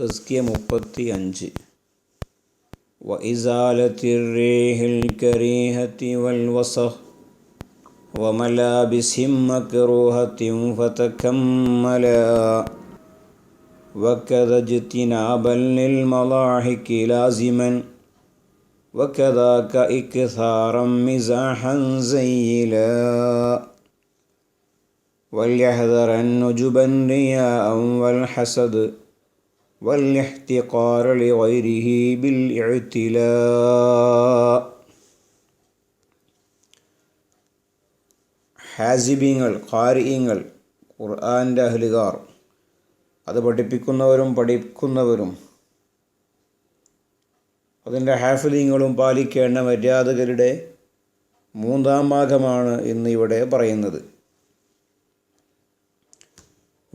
തസ്കിയ മുപ്പത്തി അഞ്ച് وإزالة الريح الكريهة والوسخ وملابس مكروهة فتكملا وكذا اجتنابا للمضاحك لازما وكذاك إكثارا مزاحا زيلا وليحذر النجبا رياء والحسد والاحتقار لغيره بالاعتلاء ഹാസിബീങ്ങൾ ഖാരിയങ്ങൾ ഖുർആൻ്റെ അഹ്ലുകാർ അത് പഠിപ്പിക്കുന്നവരും പഠിക്കുന്നവരും അതിൻ്റെ ഹാഫിലിങ്ങളും പാലിക്കേണ്ട മര്യാദകരുടെ മൂന്നാം ഭാഗമാണ് ഇന്ന് ഇവിടെ പറയുന്നത്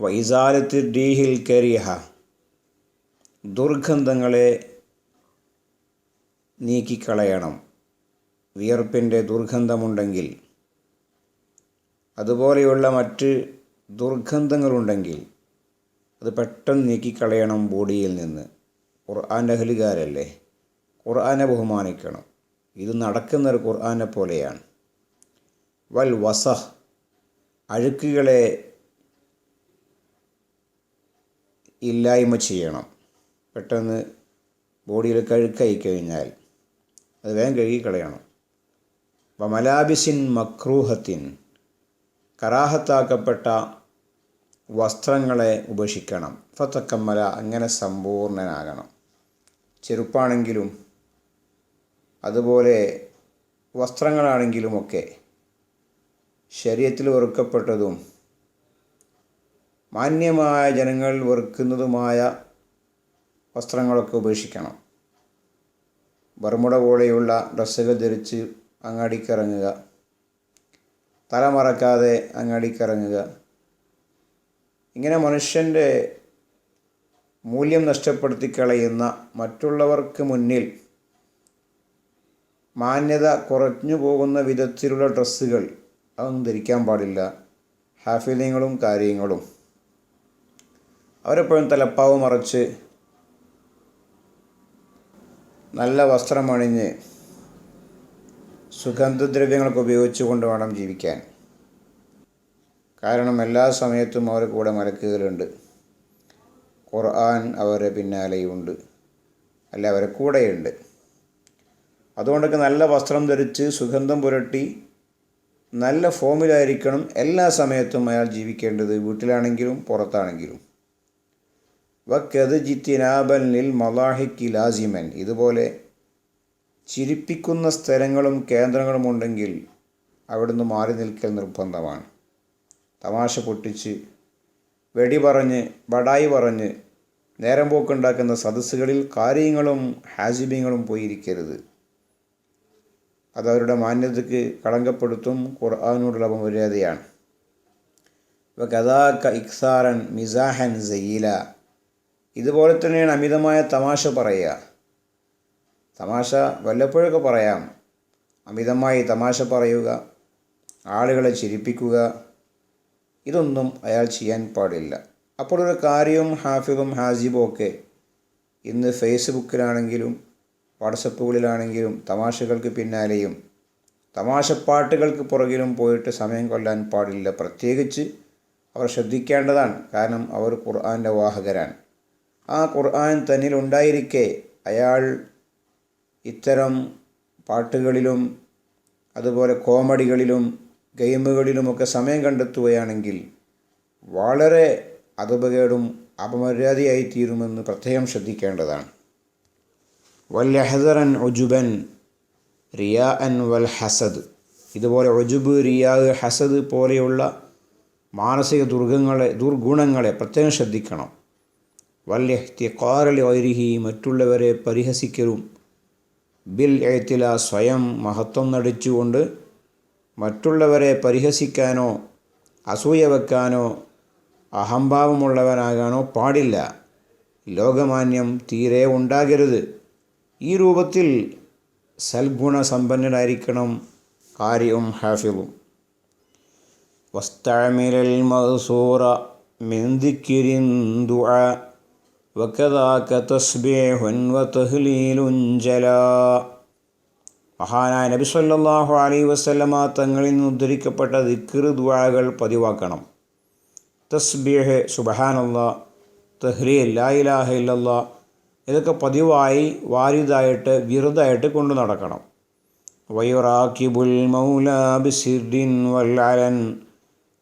വൈസാലത്ത് ഡീഹിൽ കരിഹ ദുർഗന്ധങ്ങളെ നീക്കിക്കളയണം. വിയർപ്പിന്റെ ദുർഗന്ധമുണ്ടെങ്കിൽ അതുപോലെയുള്ള മറ്റ് ദുർഗന്ധങ്ങളുണ്ടെങ്കിൽ അത് പെട്ടെന്ന് നീക്കിക്കളയണം ബോഡിയിൽ നിന്ന്. ഖുർആന്റെ അഹലുകാരല്ലേ? ഖുർആനെ ബഹുമാനിക്കണം. ഇത് നടക്കുന്നൊരു ഖുർആനെ പോലെയാണ്. വൽ വസഹ് അഴുക്കുകളെ ഇല്ലായ്മ ചെയ്യണം. പെട്ടെന്ന് ബോഡിയിൽ കഴുക്കായി കഴിഞ്ഞാൽ അത് വേഗം കഴുകിക്കളയണം. അപ്പം മലാബിസിൻ മക്രൂഹത്തിൻ കറാഹത്താക്കപ്പെട്ട വസ്ത്രങ്ങളെ ഉപേക്ഷിക്കണം. ഫത്തക്കമ്മല അങ്ങനെ സമ്പൂർണനാകണം. ചെരുപ്പാണെങ്കിലും അതുപോലെ വസ്ത്രങ്ങളാണെങ്കിലുമൊക്കെ ശരീരത്തിൽ വെറുക്കപ്പെട്ടതും മാന്യമായ ജനങ്ങൾ വെറുക്കുന്നതുമായ വസ്ത്രങ്ങളൊക്കെ ഉപേക്ഷിക്കണം. ബർമുട പോലെയുള്ള ഡ്രസ്സുകൾ ധരിച്ച് അങ്ങാടിക്കിറങ്ങുക. തല മറക്കാതെ അങ്ങാടിക്കിറങ്ങുക. ഇങ്ങനെ മനുഷ്യന്റെ മൂല്യം നഷ്ടപ്പെടുത്തി കളയുന്ന മറ്റുള്ളവർക്ക് മുന്നിൽ മാന്യത കുറഞ്ഞു പോകുന്ന വിധത്തിലുള്ള ഡ്രസ്സുകൾ അതൊന്നും ധരിക്കാൻ പാടില്ല. ഹാഫിലിങ്ങളും കാര്യങ്ങളും. അവരെപ്പോഴും തലപ്പാവ് മറച്ച് നല്ല വസ്ത്രമണിഞ്ഞ് സുഗന്ധദ്രവ്യങ്ങളൊക്കെ ഉപയോഗിച്ചുകൊണ്ട് വേണം ജീവിക്കാൻ. കാരണം എല്ലാ സമയത്തും അവർ കൂടെ മലക്കുകളുണ്ട്. ഖുർആൻ അവരെ പിന്നാലെയുണ്ട്. അല്ല അവരെ കൂടെയുണ്ട്. അതുകൊണ്ടൊക്കെ നല്ല വസ്ത്രം ധരിച്ച് സുഗന്ധം പുരട്ടി നല്ല ഫോമിലായിരിക്കണം എല്ലാ സമയത്തും അയാൾ ജീവിക്കേണ്ടത്. വീട്ടിലാണെങ്കിലും പുറത്താണെങ്കിലും. വക്കത് ജിത്തിനാബൻ ലിൽ മലാഹിക്ക് ലാസിമൻ. ഇതുപോലെ ചിരിപ്പിക്കുന്ന സ്ഥലങ്ങളും കേന്ദ്രങ്ങളും ഉണ്ടെങ്കിൽ അവിടുന്ന് മാറി നിൽക്കൽ നിർബന്ധമാണ്. തമാശ പൊട്ടിച്ച് വെടി പറഞ്ഞ് ബടായി പറഞ്ഞ് നേരം പോക്കുണ്ടാക്കുന്ന സദസ്സുകളിൽ കാര്യങ്ങളും ഹാസിബിങ്ങളും പോയിരിക്കരുത്. അതവരുടെ മാന്യതയ്ക്ക് കളങ്കപ്പെടുത്തും ഖുർആാനോടുള്ള മര്യാദയാണ് അപമര്യാദയാണ് കഥാക്ക ഇക്സാറൻ മിസാഹൻ സയ്യില ഇതുപോലെ തന്നെയാണ് അമിതമായ തമാശ പറയുക. തമാശ വല്ലപ്പോഴൊക്കെ പറയാം. അമിതമായി തമാശ പറയുക ആളുകളെ ചിരിപ്പിക്കുക ഇതൊന്നും അയാൾ ചെയ്യാൻ പാടില്ല. അപ്പോൾ ഒരു കാര്യവും ഹാഫിബും ഹാസിബും ഒക്കെ ഇന്ന് ഫേസ്ബുക്കിലാണെങ്കിലും വാട്സപ്പുകളിലാണെങ്കിലും തമാശകൾക്ക് പിന്നാലെയും തമാശപ്പാട്ടുകൾക്ക് പുറകിലും പോയിട്ട് സമയം കൊല്ലാൻ പാടില്ല. പ്രത്യേകിച്ച് അവർ ശ്രദ്ധിക്കേണ്ടതാണ്. കാരണം അവർ ഖുർആാന്റെ വാഹകരാണ്. ആ ഖുർആൻ തന്നിലുണ്ടായിരിക്കെ അയാൾ ഇത്തരം പാട്ടുകളിലും അതുപോലെ കോമഡികളിലും ഗെയിമുകളിലുമൊക്കെ സമയം കണ്ടെത്തുകയാണെങ്കിൽ വളരെ അതുപകേടും അപമര്യാദയായിത്തീരുമെന്ന് പ്രത്യേകം ശ്രദ്ധിക്കേണ്ടതാണ്. വല്ലഹദറൻ ഒജുബൻ റിയാ അൻ വൽ ഹസദ്. ഇതുപോലെ ഒജുബ് റിയാ ഹസദ് പോലെയുള്ള മാനസിക ദുർഗങ്ങളെ ദുർഗുണങ്ങളെ പ്രത്യേകം ശ്രദ്ധിക്കണം. വല്യഹ്തിക്കാറൽ ഒരിഹി മറ്റുള്ളവരെ പരിഹസിക്കലും. ബിൽ എഴുത്തില സ്വയം മഹത്വം നടിച്ചുകൊണ്ട് മറ്റുള്ളവരെ പരിഹസിക്കാനോ അസൂയ വെക്കാനോ അഹംഭാവമുള്ളവനാകാനോ പാടില്ല. ലോകമാന്യം തീരെ ഉണ്ടാകരുത്. ഈ രൂപത്തിൽ സൽഗുണ സമ്പന്നനായിരിക്കണം കാര്യവും ഹാഫിളും വസ്തമിലൽ മസൂറ മെന്തിക്കിരിന്തുഴ വക്കതാക്ക തസ്ബേഹുൻ വതഹ്ലീലുൻ ജല. മഹാനായ നബി സല്ലാഹു അലൈ വസ്ലമ തങ്ങളിൽ നിന്ന് ഉദ്ധരിക്കപ്പെട്ട ദിക്ർ ദുആകൾ പതിവാക്കണം. തസ്ബീഹ് തഹ്ലീൽ ലാ ലായിലാഹ ഇല്ലല്ല. ഇതൊക്കെ പതിവായി വാരിതായിട്ട് വിറുതായിട്ട് കൊണ്ടു നടക്കണം. വയുറാക്കിബുൽ മൗല വൽ അലൻ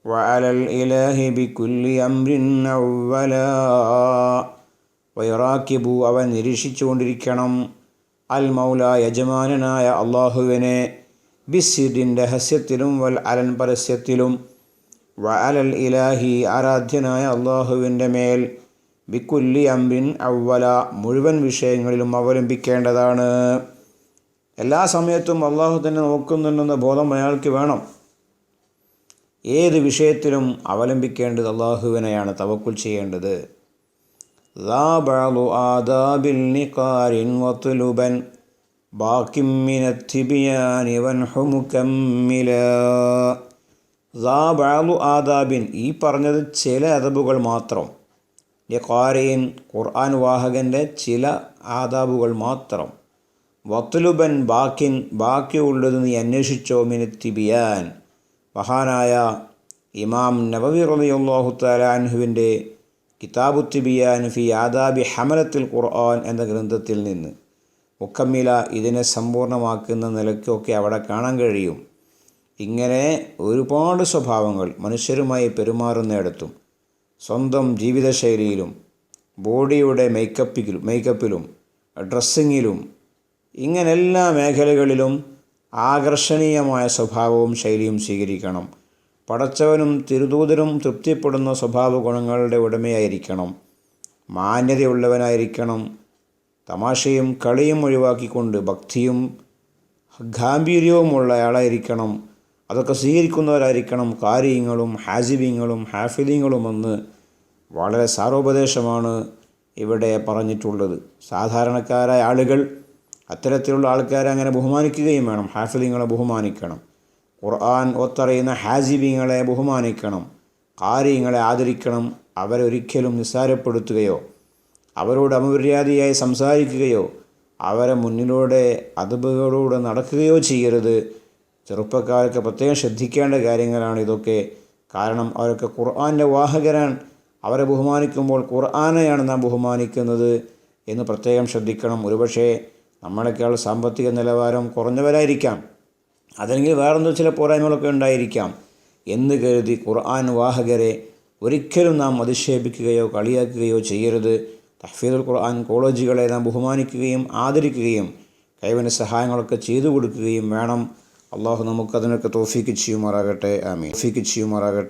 വഅലൽ ഇലാഹി ബിക്കുല്ലി അംരിൻ അവ്വലാ. വയുറാക്കിബു അവൻ നിരീക്ഷിച്ചുകൊണ്ടിരിക്കണം. അൽ മൗല യജമാനനായ അള്ളാഹുവിനെ ബിസിദിൻ രഹസ്യത്തിലും വൽ അലൻ പരസ്യത്തിലും. വഅലൽ ഇലാഹി ആരാധ്യനായ അള്ളാഹുവിന്റെ മേൽ ബിക്കുല്ലി അംബിൻ അവല മുഴുവൻ വിഷയങ്ങളിലും അവലംബിക്കേണ്ടതാണ്. എല്ലാ സമയത്തും അള്ളാഹു തന്നെ നോക്കുന്നുണ്ടെന്ന ബോധം അയാൾക്ക് വേണം. ഏത് വിഷയത്തിലും അവലംബിക്കേണ്ടത് അള്ളാഹുവിനെയാണ് തവക്കുൽ ചെയ്യേണ്ടത്. ذا بعض آداب النقار وطلبا باق من التبيان وانح مكملا ذا بعض آداب ഈ പറഞ്ഞത് ചില അദബുകൾ മാത്രം യഖാരീൻ ഖുർആൻ വാഹകൻ്റെ ചില ആദാബുകൾ മാത്രം വത്തുലുബൻ ബാക്കിൻ ബാക്കിയുള്ളത് നീ അന്വേഷിച്ചോ മിനത്തിബിയാൻ മഹാനായ ഇമാം നബവി റളിയല്ലാഹു തആല അൻഹുവിന്റെ കിതാബുത്തിബിയാൻ ഫി ആദാബി ഹമലത്തിൽ ഖുർആൻ എന്ന ഗ്രന്ഥത്തിൽ നിന്ന് മുക്കമ്മില ഇതിനെ സമ്പൂർണമാക്കുന്ന നിലയ്ക്കൊക്കെ അവിടെ കാണാൻ കഴിയും. ഇങ്ങനെ ഒരുപാട് സ്വഭാവങ്ങൾ മനുഷ്യരുമായി പെരുമാറുന്നിടത്തും സ്വന്തം ജീവിതശൈലിയിലും ബോഡിയുടെ മേക്കപ്പിലും മേക്കപ്പിലും ഡ്രസ്സിങ്ങിലും ഇങ്ങനെ എല്ലാ മേഖലകളിലും ആകർഷണീയമായ സ്വഭാവവും ശൈലിയും സ്വീകരിക്കണം. പടച്ചവനും തിരുദൂതരും തൃപ്തിപ്പെടുന്ന സ്വഭാവ ഗുണങ്ങളുടെ ഉടമയായിരിക്കണം. മാന്യതയുള്ളവനായിരിക്കണം. തമാശയും കളിയും ഒഴിവാക്കിക്കൊണ്ട് ഭക്തിയും ഗാംഭീര്യവുമുള്ള ആളായിരിക്കണം. അതൊക്കെ സ്വീകരിക്കുന്നവരായിരിക്കണം. കാര്യങ്ങളും ഹാസിബിങ്ങളും ഹാഫിലിങ്ങളുമെന്ന് വളരെ സാരോപദേശമാണ് ഇവിടെ പറഞ്ഞിട്ടുള്ളത്. സാധാരണക്കാരായ ആളുകൾ അത്തരത്തിലുള്ള ആൾക്കാരെ അങ്ങനെ ബഹുമാനിക്കുകയും വേണം. ഹാഫിലിങ്ങളെ ബഹുമാനിക്കണം. ഖുർആൻ ഒത്തറിയുന്ന ഹാജിബിങ്ങളെ ബഹുമാനിക്കണം കാര്യങ്ങളെ ആദരിക്കണം അവരൊരിക്കലും നിസ്സാരപ്പെടുത്തുകയോ അവരോട് അമര്യാദയായി സംസാരിക്കുകയോ അവരെ മുന്നിലൂടെ അതബുകളോട് നടക്കുകയോ ചെയ്യരുത്. ചെറുപ്പക്കാർക്ക് പ്രത്യേകം ശ്രദ്ധിക്കേണ്ട കാര്യങ്ങളാണ് ഇതൊക്കെ. കാരണം അവരൊക്കെ ഖുർആന്റെ വാഹകരാണ്. അവരെ ബഹുമാനിക്കുമ്പോൾ ഖുർആനെയാണ് നാം ബഹുമാനിക്കുന്നത് എന്ന് പ്രത്യേകം ശ്രദ്ധിക്കണം. ഒരുപക്ഷേ നമ്മളെക്കാൾ സാമ്പത്തിക നിലവാരം കുറഞ്ഞവരായിരിക്കാം. അതല്ലെങ്കിൽ വേറെന്തോ ചില പോരായ്മകളൊക്കെ ഉണ്ടായിരിക്കാം എന്ന് കരുതി ഖുർആൻ വാഹകരെ ഒരിക്കലും നാം അധിക്ഷേപിക്കുകയോ കളിയാക്കുകയോ ചെയ്യരുത്. തഹ്ഫീദുൽ ഖുർആൻ കോളേജുകളെ നാം ബഹുമാനിക്കുകയും ആദരിക്കുകയും കൈവന സഹായങ്ങളൊക്കെ ചെയ്തു കൊടുക്കുകയും വേണം. അള്ളാഹു നമുക്കതിനൊക്കെ തോഫിക്ക് ചെയ്യുമാറാകട്ടെ. ആമീൻ. തോഫിക്ക് ചെയ്യുമാറാകട്ടെ.